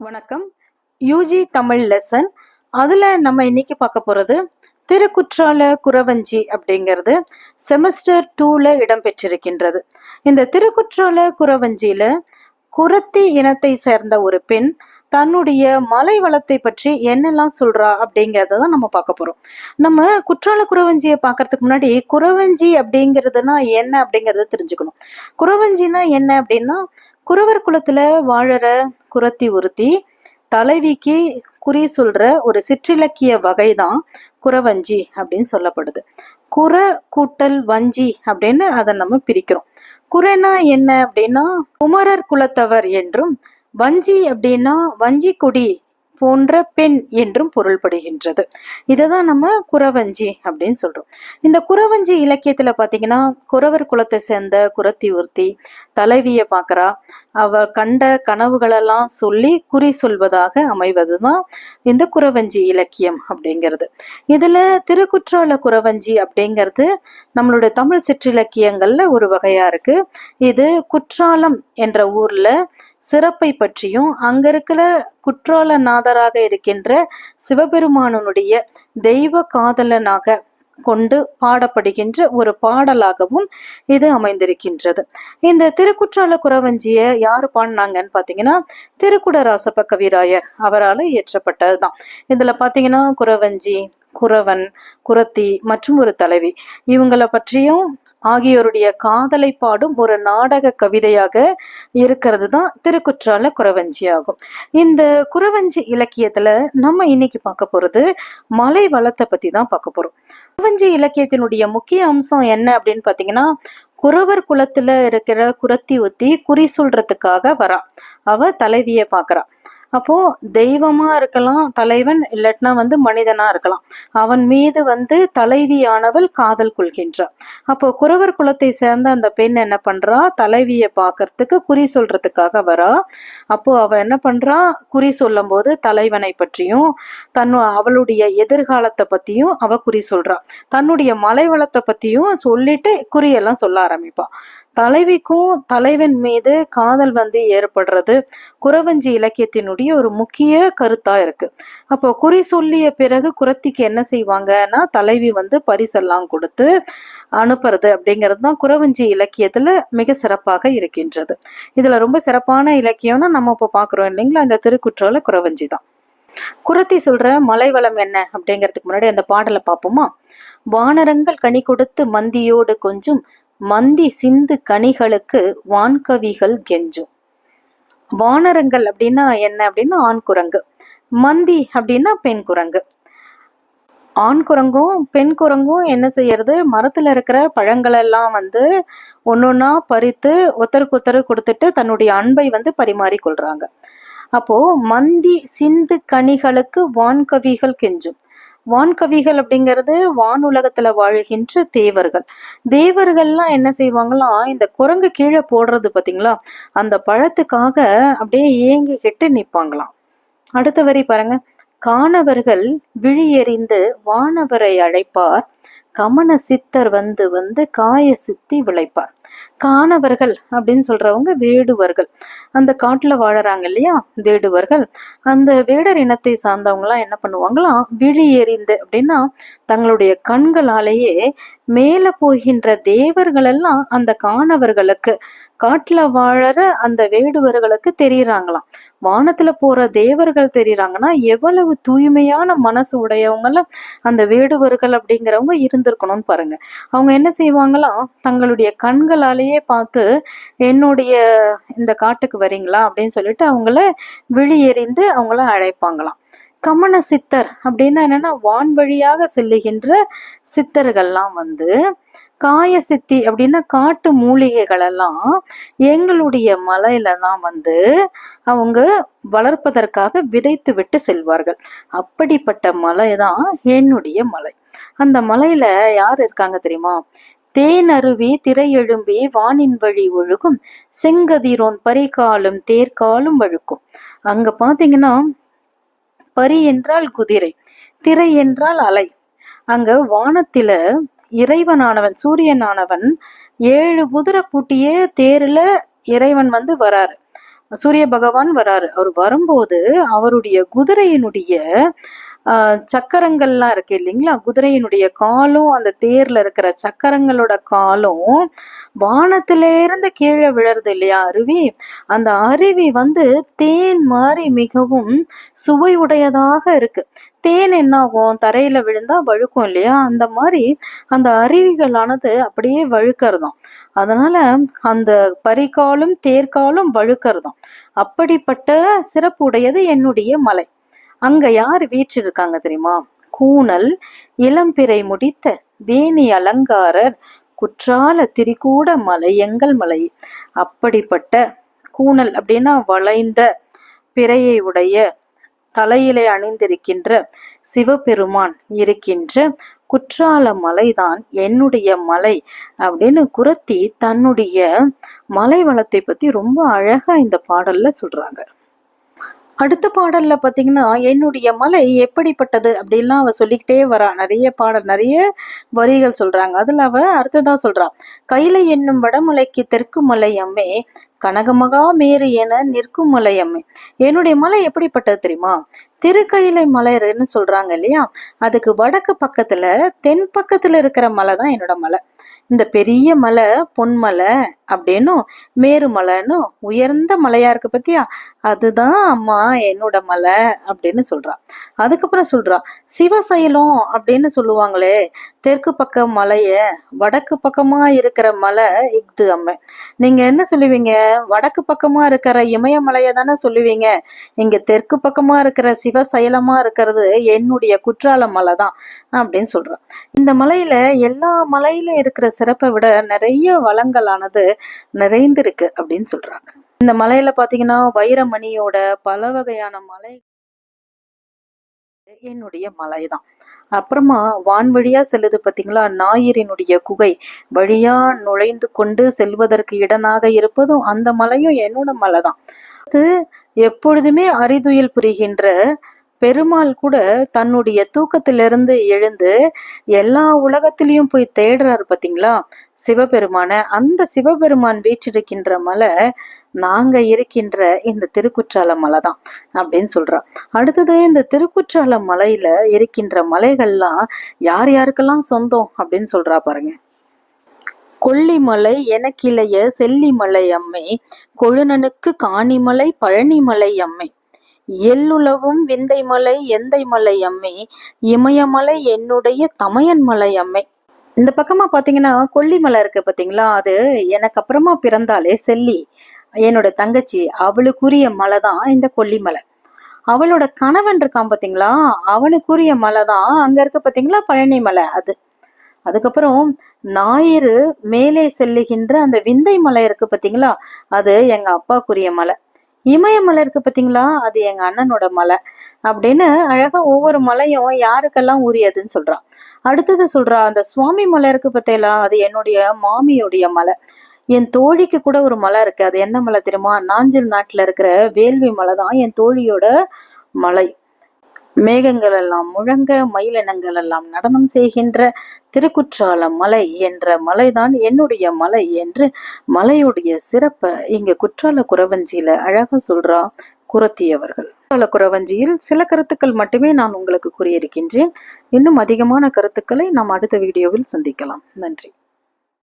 வணக்கம். UG Tamil lesson அதில் நம்ம இன்னைக்கு பார்க்க போகிறது திருக்குற்றால குறவஞ்சி அப்படிங்கிறது செமஸ்டர் டூவில் இடம்பெற்றிருக்கின்றது. இந்த திருக்குற்றால குறவஞ்சியில் குரத்தி இனத்தை சேர்ந்த ஒரு பெண் தன்னுடைய மலை வளத்தை பற்றி என்னெல்லாம் சொல்றா அப்படிங்கிறத தான் நம்ம பார்க்க போறோம். நம்ம குற்றால குறவஞ்சியை பார்க்கறதுக்கு முன்னாடி குறவஞ்சி அப்படிங்கிறதுனா என்ன அப்படிங்கறத தெரிஞ்சுக்கணும். குறவஞ்சினா என்ன அப்படின்னா குறவர் குலத்துல வாழற குரத்தி உறுத்தி தலைவிக்கு குறி சொல்ற ஒரு சிற்றிலக்கிய வகை தான் குறவஞ்சி அப்படின்னு சொல்லப்படுது. குற கூட்டல் வஞ்சி அப்படின்னு அதை நம்ம பிரிக்கிறோம். குறைனா என்ன அப்படின்னா குமரர் குலத்தவர் என்றும் வஞ்சி அப்படின்னா வஞ்சி கொடி போன்ற பெண் என்றும் பொருள்படுகின்றது. இதை தான் நம்ம குறவஞ்சி அப்படின்னு சொல்றோம். இந்த குறவஞ்சி இலக்கியத்துல பாத்தீங்கன்னா குறவர் குலத்தை சேர்ந்த குரத்தி ஒருத்தி தலைவியை பார்க்கறா. அவ கண்ட கனவுகளெல்லாம் சொல்லி குறி சொல்வதாக அமைவதுதான் இந்த குறவஞ்சி இலக்கியம் அப்படிங்கிறது. இதுல திருக்குற்றால குறவஞ்சி அப்படிங்கிறது நம்மளுடைய தமிழ் சிற்றிலக்கியங்கள்ல ஒரு வகையா இருக்கு. இது குற்றாலம் என்ற ஊர்ல சிறப்பை பற்றியும் அங்க இருக்கிற குற்றாலநாதராக இருக்கின்ற சிவபெருமானனுடைய தெய்வ காதலனாக கொண்டு பாடப்படுகின்ற ஒரு பாடலாகவும் இது அமைந்திருக்கின்றது. இந்த திருக்குற்றால குறவஞ்சியை யார் பாடினாங்கன்னு பார்த்தீங்கன்னா திருக்குடராசப்ப கவிராயர் அவரால் இயற்றப்பட்டது தான் இதுல பார்த்தீங்கன்னா குறவஞ்சி குறவன் குரத்தி மற்றும் ஒரு தலைவி. இவங்களை பற்றியும் ஆகியோருடைய காதலை பாடும் ஒரு நாடக கவிதையாக இருக்கிறது தான் திருக்குற்றால குறவஞ்சி ஆகும் இந்த குறவஞ்சி இலக்கியத்துல நம்ம இன்னைக்கு பார்க்க போறது மலை வளத்தை பத்தி தான் பார்க்க போறோம். குறவஞ்சி இலக்கியத்தினுடைய முக்கிய அம்சம் என்ன அப்படின்னு பாத்தீங்கன்னா குறவர் குலத்துல இருக்கிற குரத்தி ஒத்தி குறி சொல்றதுக்காக வரா. அவ தலைவியை பார்க்கறா. அப்போ தெய்வமா இருக்கலாம் தலைவன் இல்லாட்டினா வந்து மனிதனா இருக்கலாம். அவன் மீது வந்து தலைவியானவள் காதல் கொள்கின்றார் அப்போ குறவர் குலத்தை சேர்ந்த அந்த பெண் என்ன பண்றா? தலைவியை பார்க்கறதுக்கு குறி சொல்றதுக்காக வரா. அப்போ அவ என்ன பண்றா? குறி சொல்லும் போது தலைவனை பற்றியும் தன் அவளுடைய எதிர்காலத்தை பத்தியும் அவ குறி சொல்றா. தன்னுடைய மலை வளத்தை பத்தியும் சொல்லிட்டு குறியெல்லாம் சொல்ல ஆரம்பிப்பா. தலைவிக்கும் தலைவன் மீது காதல் வந்து ஏற்படுறது குறவஞ்சி இலக்கியத்தினுடைய ஒரு முக்கிய கருத்தா இருக்கு. அப்போ குறி சொல்லிய பிறகு குரத்திக்கு என்ன செய்வாங்கன்னா தலைவி வந்து பரிசெல்லாம் கொடுத்து அனுப்புறது அப்படிங்கிறது தான் குறவஞ்சி இலக்கியத்துல மிக சிறப்பாக இருக்கின்றது. இதுல ரொம்ப சிறப்பான இலக்கியம்னா நம்ம இப்போ பாக்குறோம் இல்லைங்களா? இந்த திருக்குற்றால குறவஞ்சி தான். குரத்தி சொல்ற மலை வளம் என்ன அப்படிங்கிறதுக்கு முன்னாடி அந்த பாடலை பார்ப்போமா? வானரங்கள் கனி கொடுத்து மந்தியோடு கொஞ்சம் மந்தி சிந்து கனிகளுக்கு வான்கவிகள் கெஞ்சும் வானரங்கள் அப்படின்னா என்ன அப்படின்னா ஆண் குரங்கு. மந்தி அப்படின்னா பெண் குரங்கு. ஆண் குரங்கும் பெண் குரங்கும் என்ன செய்யறது? மரத்துல இருக்கிற பழங்களெல்லாம் வந்து ஒன்னொன்னா பறித்து ஒத்தருக்கு ஒத்தரு கொடுத்துட்டு தன்னுடைய அன்பை வந்து பரிமாறி கொள்றாங்க அப்போ மந்தி சிந்து கனிகளுக்கு வான்கவிகள் கெஞ்சும் வான்கவிகள் அப்படிங்கிறது வானுலகத்துல வாழ்கின்ற தேவர்கள். தேவர்கள்லாம் என்ன செய்வாங்களாம் இந்த குரங்கு கீழே போடுறது பாத்தீங்களா? அந்த பழத்துக்காக அப்படியே ஏங்கிக்கிட்டு நிப்பாங்களாம். அடுத்த வரி பாருங்க. காணவர்கள் விழி எறிந்து வானவரை அழைப்பார். கமன சித்தர் வந்து வந்து காய சித்தி விளைப்பார். காணவர்கள் அப்படின்னு சொல்றவங்க வேடுவர்கள். அந்த காட்டுல வாழறாங்க இல்லையா? வேடுவர்கள். அந்த வேடர் இனத்தை சார்ந்தவங்களாம் என்ன பண்ணுவாங்களாம் விழி எறிந்து அப்படின்னா தங்களுடைய கண்களாலேயே மேல போகின்ற தேவர்கள் எல்லாம் அந்த காணவர்களுக்கு காட்டுல வாழற அந்த வேடுவர்களுக்கு தெரியறாங்களாம். வானத்துல போற தேவர்கள் தெரியறாங்கன்னா எவ்வளவு தூய்மையான மனசு உடையவங்களும் அந்த வேடுவர்கள் அப்படிங்கிறவங்க இருந்திருக்கணும்னு பாருங்க. அவங்க என்ன செய்வாங்களாம் தங்களுடைய கண்களாலேயே பார்த்து என்னுடைய இந்த காட்டுக்கு வரீங்களா? அப்படின்னு சொல்லிட்டு அவங்கள விழி எறிந்து அவங்கள அழைப்பாங்களாம். கமன சித்தர் அப்படின்னா என்னன்னா வான் வழியாக செல்லுகின்ற சித்தர்கள்லாம் வந்து காய சித்தி அப்படின்னா காட்டு மூலிகைகள் எல்லாம் எங்களுடைய மலையில தான் வந்து அவங்க வளர்ப்பதற்காக விதைத்து விட்டு செல்வார்கள். அப்படிப்பட்ட மலை தான் என்னுடைய மலை. அந்த மலையில யார் இருக்காங்க தெரியுமா? தேனருவி திரையெழும்பி வானின் வழி ஒழுகும் செங்கதிரோன் பரிகாலும் தேர்காலும் வழுக்கும். அங்க பாத்தீங்கன்னா பரி என்றால் குதிரை திரை என்றால் அலை. அங்க வானத்தில இறைவனானவன் சூரியனானவன் ஏழு குதிரை பூட்டியே தேர்ல இறைவன் வந்து வராரு. சூரிய பகவான் வராரு. அவர் வரும்போது அவருடைய குதிரையினுடைய சக்கரங்கள்லாம் இருக்கு இல்லைங்களா? குதிரையினுடைய காலும் அந்த தேர்ல இருக்கிற சக்கரங்களோட காலும் வானத்திலேருந்து கீழே விழுறது இல்லையா அருவி? அந்த அருவி வந்து தேன் மாதிரி மிகவும் சுவை உடையதாக இருக்கு. தேன் என்ன ஆகும் தரையில விழுந்தா வழுக்கும் இல்லையா? அந்த மாதிரி அந்த அருவிகளானது அப்படியே வழுக்கறதாம். அதனால அந்த பரிகாலும் தேர்காலும் வழுக்கறதாம். அப்படிப்பட்ட சிறப்பு உடையது என்னுடைய மலை. அங்க யார் வீற்றிருக்காங்க தெரியுமா? கூணல் இளம்பிறை முடித்த வேணி அலங்காரர் குற்றால திரிகூட மலை எங்கள் மலை. அப்படிப்பட்ட கூணல் அப்படின்னா வளைந்த பிறையை உடைய தலையிலே அணிந்திருக்கின்ற சிவபெருமான் இருக்கின்ற குற்றால மலைதான் என்னுடைய மலை அப்படின்னு குரத்தி தன்னுடைய மலை வளத்தை பத்தி ரொம்ப அழகா இந்த பாடல்ல சொல்றாங்க. அடுத்த பாடல்ல பாத்தீங்கன்னா என்னுடைய மலை எப்படிப்பட்டது? அப்படின்லாம் அவ சொல்லிக்கிட்டே வரா. நிறைய பாடல் நிறைய வரிகள் சொல்றாங்க. அதுல அவ அடுத்ததா சொல்றா. கையில என்னும் வடமலைக்கு தெற்கு மலை அம்மே கனகமகா மேரு என நிற்கும் மலை அம்மே என்னுடைய மலை எப்படிப்பட்டது தெரியுமா? திருக்கயிலை மலைன்னு சொல்றாங்க இல்லையா? அதுக்கு வடக்கு பக்கத்துல தென் பக்கத்துல இருக்கிற மலை தான் என்னோட மலை. இந்த பெரிய மலை பொன்மலை அப்படின்னும் மேருமலைன்னும் உயர்ந்த மலையா இருக்கு பத்தியா? அதுதான் அம்மா என்னோட மலை அப்படின்னு சொல்றா. அதுக்கப்புறம் சொல்றா சிவசைலம் அப்படின்னு சொல்லுவாங்களே தெற்கு பக்க மலைய வடக்கு பக்கமா இருக்கிற மலை இஃது அம்மை. நீங்க என்ன சொல்லுவீங்க? வடக்கு பக்கமா இருக்கிற இமயமலையை தானே சொல்லுவீங்க. இங்க தெற்கு பக்கமா இருக்கிற சிவசைலமா இருக்கிறது என்னுடைய குற்றால மலை தான் அப்படின்னு சொல்றான். இந்த மலையில எல்லா மலையிலும் இருக்கிற சிறப்பை விட நிறைய வளங்களானது நிறைந்திருக்கு அப்படின்னு சொல்றாங்க. இந்த மலையில பாத்தீங்கன்னா வைரமணியோட பல வகையான மலை என்னுடைய மலைதான் அப்புறமா வான்வழியா செல்லுது பாத்தீங்களா? ஞாயிறினுடைய குகை வழியா நுழைந்து கொண்டு செல்வதற்கு இடனாக இருப்பதும் அந்த மலையும் என்னோட மலை தான். பார்த்து எப்பொழுதுமே அரிதுயில் புரிகின்ற பெருமாள் கூட தன்னுடைய தூக்கத்திலிருந்து எழுந்து எல்லா உலகத்திலையும் போய் தேடுறாரு பாத்தீங்களா? சிவபெருமான. அந்த சிவபெருமான் வீற்றிருக்கின்ற மலை நாங்க இருக்கின்ற இந்த திருக்குற்றால மலை தான் அப்படின்னு சொல்றா அடுத்தது இந்த திருக்குற்றால மலையில இருக்கின்ற மலைகள்லாம் யார் யாருக்கெல்லாம் சொந்தம் அப்படின்னு சொல்றா பாருங்க. கொல்லிமலை எனக்கிளைய செல்லிமலை அம்மை கொழுநனுக்கு காணிமலை பழனிமலை அம்மை. எல்லுளவும் விந்தைமலை எந்தைமலை அம்மை இமயமலை என்னுடைய தமையன் மலை அம்மை. இந்த பக்கமா பாத்தீங்கன்னா கொல்லிமலை இருக்கு பாத்தீங்களா? அது எனக்கு அப்புறமா பிறந்தாலே செல்லி என்னோட தங்கச்சி அவளுக்குரிய மலை தான் இந்த கொல்லிமலை. அவளோட கணவன் இருக்கான் பாத்தீங்களா? அவனுக்குரிய மலை தான் அங்க இருக்கு பாத்தீங்களா? பழனி மலை அது. அதுக்கப்புறம் ஞாயிறு மேலே செல்லுகின்ற அந்த விந்தை மலை இருக்கு பார்த்தீங்களா? அது எங்க அப்பாக்குரிய மலை. இமயமலை இருக்கு பார்த்தீங்களா? அது எங்க அண்ணனோட மலை. அப்படின்னு அழகா ஒவ்வொரு மலையும் யாருக்கெல்லாம் உரியதுன்னு சொல்றான். அடுத்தது சொல்றா அந்த சுவாமி மலை இருக்கு பார்த்தீங்களா அது என்னுடைய மாமியுடைய மலை. என் தோழிக்கு கூட ஒரு மலை இருக்கு. அது என்ன மலை தெரியுமா? நாஞ்சில் நாட்டுல இருக்கிற வேள்வி மலை தான் என் தோழியோட மலை. மேகங்கள் எல்லாம் முழங்க மயிலினங்கள் எல்லாம் நடனம் செய்கின்ற திருக்குற்றால மலை என்ற மலைதான் என்னுடைய மலை என்று மலையுடைய சிறப்பை இங்க குற்றால குறவஞ்சியில அழகா சொல்றா குரத்தியவர்கள். குற்றால குறவஞ்சியில் சில கருத்துக்கள் மட்டுமே நான் உங்களுக்கு கூறியிருக்கின்றேன். இன்னும் அதிகமான கருத்துக்களை நாம் அடுத்த வீடியோவில் சந்திக்கலாம். நன்றி.